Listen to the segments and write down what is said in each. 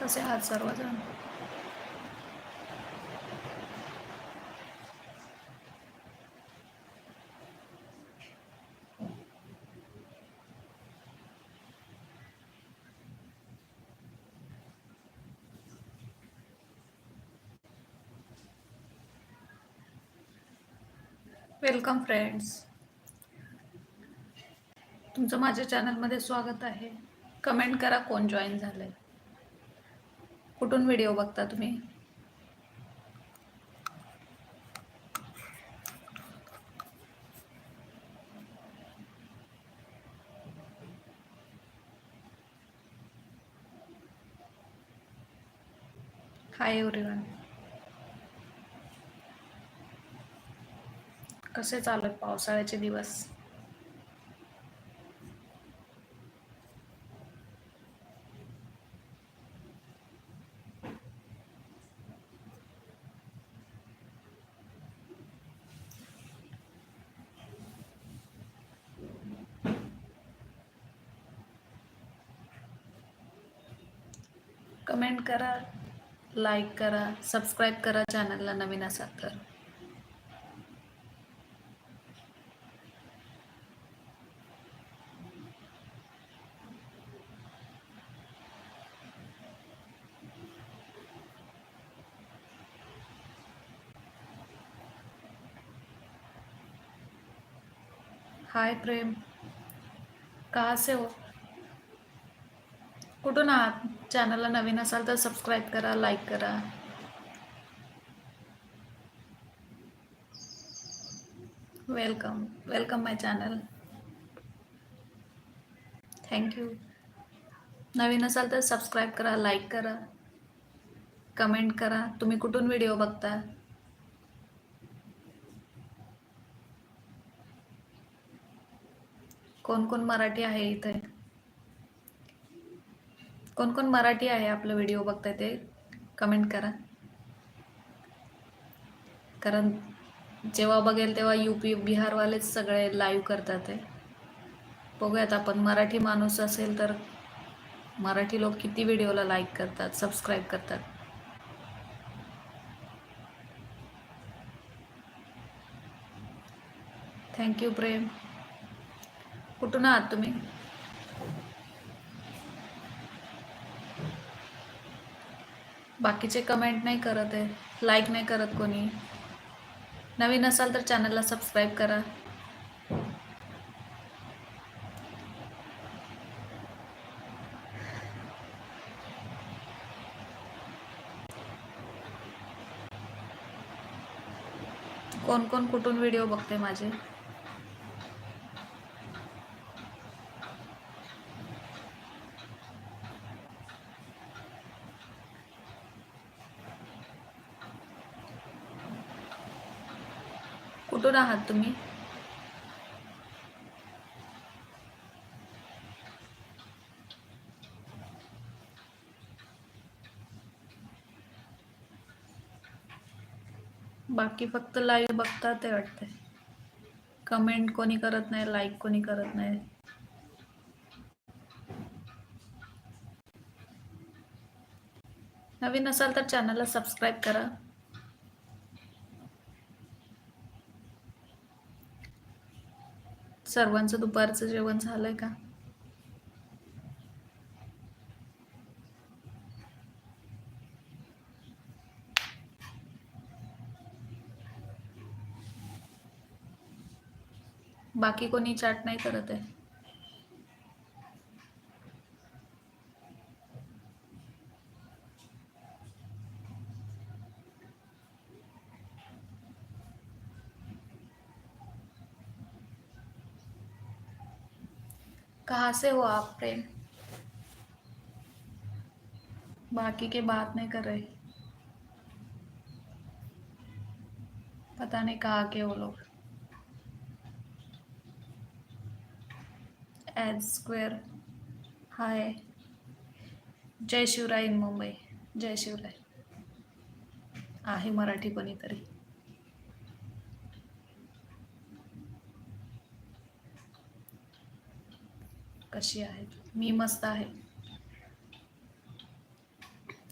कसे आहात सर्वजण वेलकम फ्रेंड्स तुमचं माझ्या चॅनलमध्ये स्वागत आहे. कमेंट करा कोण जॉईन झालंय. कुठून व्हिडिओ बघता तुम्ही? हाय एवरीवन कसे चालू आहेत पावसाळ्याचे दिवस कमेंट करा लाईक करा सबस्क्राईब करा चॅनलला नवीन असाल तर. हाय प्रेम. कहा से हो? कुठून आहात? चॅनलला नवीन असाल तर सबस्क्राईब करा लाईक करा. Welcome welcome my channel thank you नवीन असाल तर सबस्क्राईब करा लाईक करा. कमेंट करा. तुम्ही कुठून व्हिडिओ बघता? कोण कोण मराठी आहे इथे? कोण कोण मराठी आहे आपलं व्हिडिओ बघताय ते कमेंट करा. कारण जेव्हा बघेल तेव्हा यू पी बिहारवालेच सगळे लाईव्ह करतात ते बघूयात आपण मराठी माणूस असेल तर मराठी लोक किती व्हिडिओला लाईक करतात सबस्क्राईब करतात. थँक्यू प्रेम. कुठून आहात तुम्ही? बाकीचे कमेंट नाही करत आहे. लाईक नाही करत कोणी. नवीन असाल तर चॅनलला सबस्क्राईब करा. कोण कोण कुठून व्हिडिओ बघते माझे? कुठून आहात तुम्ही? बाकी फक्त लाईव्ह बघतात ते वाटतंय. कमेंट कोणी करत नाही लाईक कोणी करत नाही. नवीन असाल तर चॅनलला सबस्क्राईब करा. सर्वांचं दुपारचं जेवण झालंय का? बाकी कोणी चाट नाही करत आहे? कहाँ से हो आप प्रेम? बाकी के बात नहीं कर रहे। पता नहीं कहाँ के वो लोग। एड स्क्वेअर hi. Jai Shivray in Mumbai, जय शिवराय। आहे मराठी कोणीतरी। कशी आहेत मी मस्त आहे.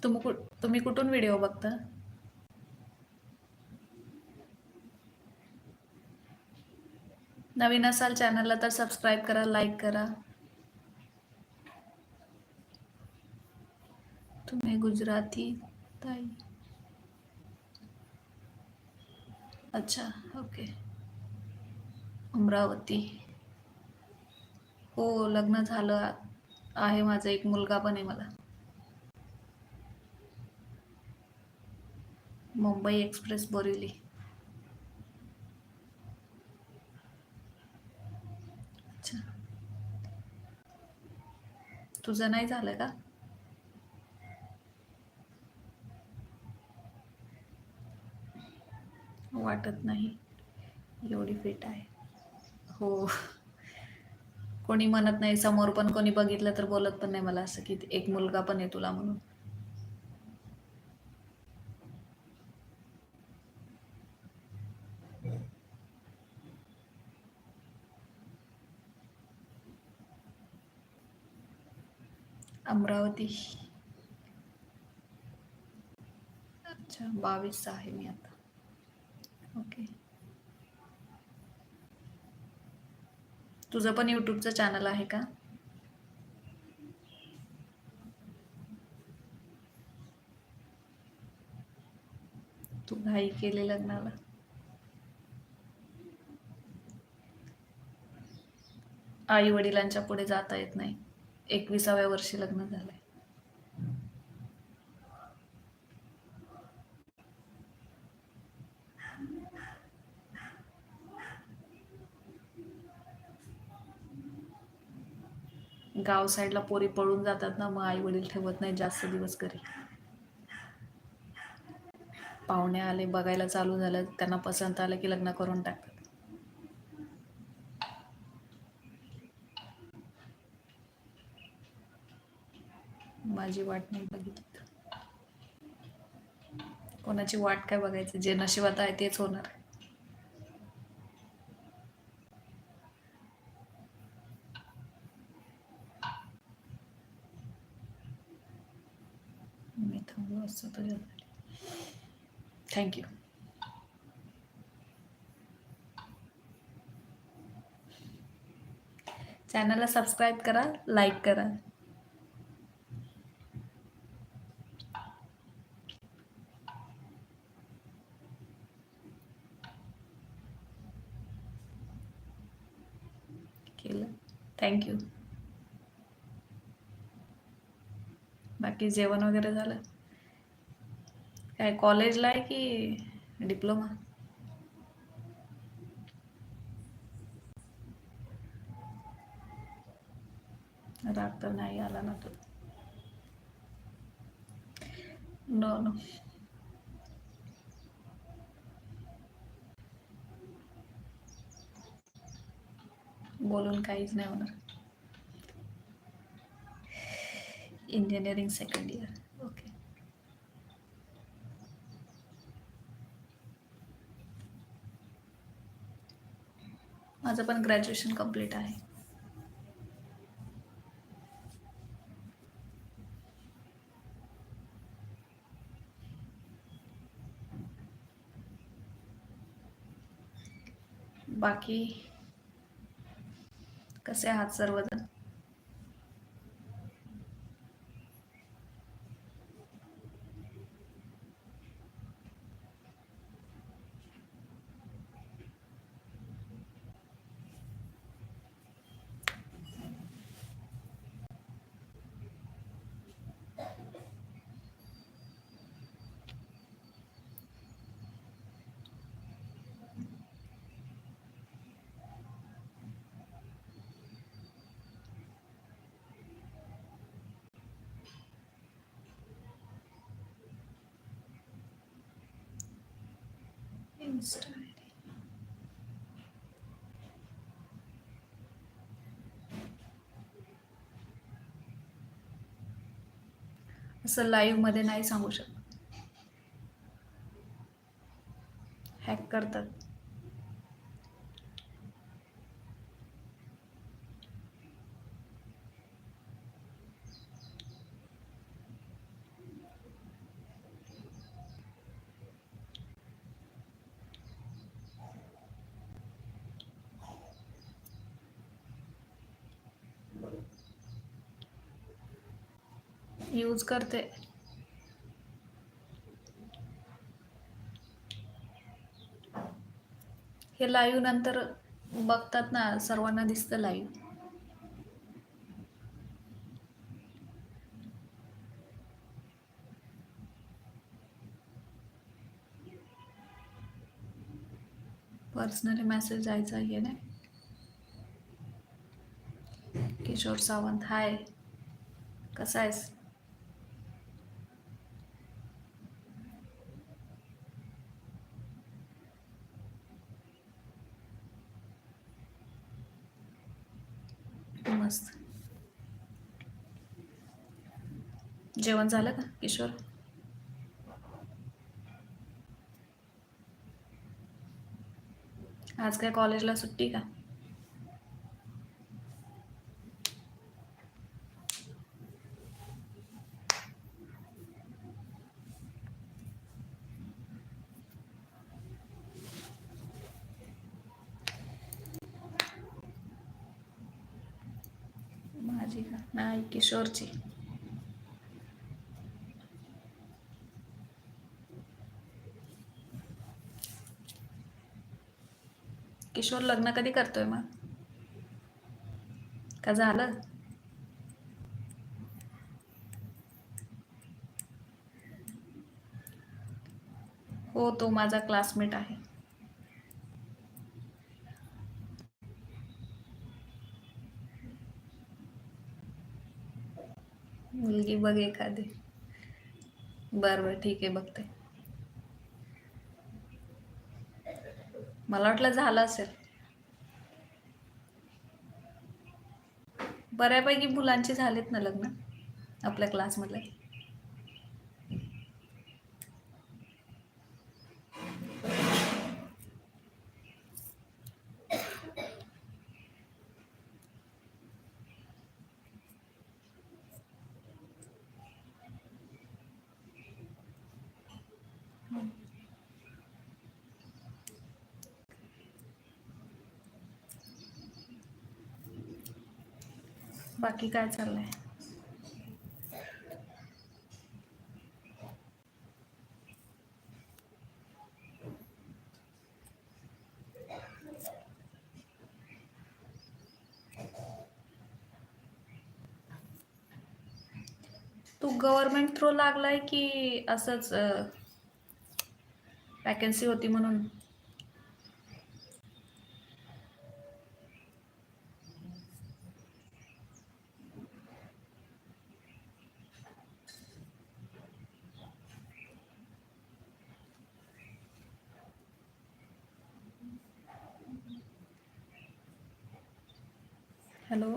तुम्ही कुठ तुम्ही कुठून व्हिडिओ बघता? नवीन असाल चॅनलला तर सबस्क्राईब करा लाईक करा. तुम्ही गुजराती ताई. अच्छा ओके अमरावती. हो लग्न झालं आहे माझा. एक मुलगा पण आहे मला. मुंबई एक्सप्रेस बोरिवली. अच्छा. तुझं नाही झालं का? वाटत नाही. एवढी फिट आहे. हो. कोणी म्हणत नाही समोर पण कोणी बघितलं तर बोलत पण नाही मला असं की एक मुलगा पण आहे तुला म्हणून. अमरावती. अच्छा बावीस आहे मी आता. ओके तुझं पण यूट्यूबचं चॅनल आहे का? तू घाई केले लग्नाला. आई वडिलांच्या पुढे जाता येत नाही. एकविसाव्या वर्षी लग्न झालंय. गाव साईडला पोरी पळून जातात ना मग आई वडील ठेवत नाही जास्त दिवस घरी. पाहुणे आले बघायला चालू झालं त्यांना पसंत आलं की लग्न करून टाकतात. माझी वाट नाही बघितली कोणाची वाट काय बघायचं? जे नशिबात आहे तेच होणार. थँक्यू चॅनलला सबस्क्राईब करा लाईक करा. केलं. थँक्यू बाकी जेवण वगैरे झालं? काय कॉलेजला आहे की डिप्लोमा राग तर नाही आला ना तो. नो नो बोलून काहीच नाही होणार. इंजिनिअरिंग सेकंड इयर ओके माझं पण ग्रॅज्युएशन कंप्लीट आहे. बाकी कसे आहात सर्वजण? असं लाईव्हमध्ये नाही सांगू शकत. हॅक करतात. यूज करते. हे लाईव्ह नंतर बघतात ना सर्वांना दिसतं लाईव्ह पर्सनली मेसेज जायचा आहे ना किशोर सावंत हाय कसा आहेस मस्त जेवण झालं का किशोर? आज काय कॉलेजला सुट्टी का? माझी का? नाही किशोरची. किशोर लग्न कधी करतोय मग? का झालं? हो तो माझा क्लासमेट आहे. मुलगी बघ एखादी. बरं बरं ठीक आहे बघते. मला वाटलं झालं असेल. बऱ्यापैकी मुलांची झालेत ना लग्न आपल्या क्लासमधले बाकी काय चाललंय? तू गव्हर्नमेंट थ्रू लागलाय की असंच वॅकन्सी होती म्हणून? हॅलो.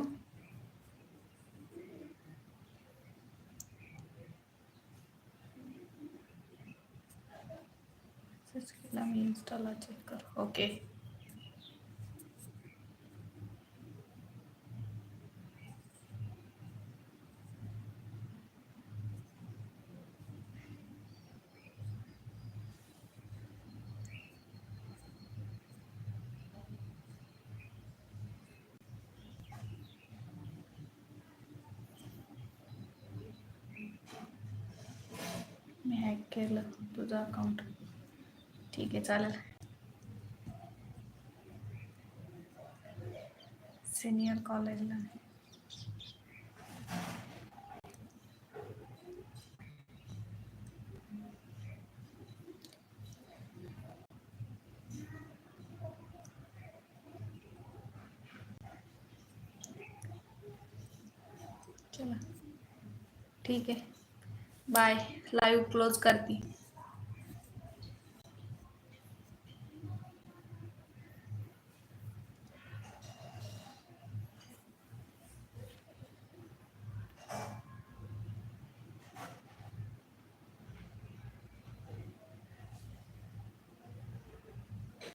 मेसेज केला मी इन्स्टाला चेक कर. ओके हॅक केलं तुझं अकाउंट ठीक आहे चालेल। सिनियर कॉलेजला आहे. चला। ठीक आहे बाय लाईव्ह क्लोज करते.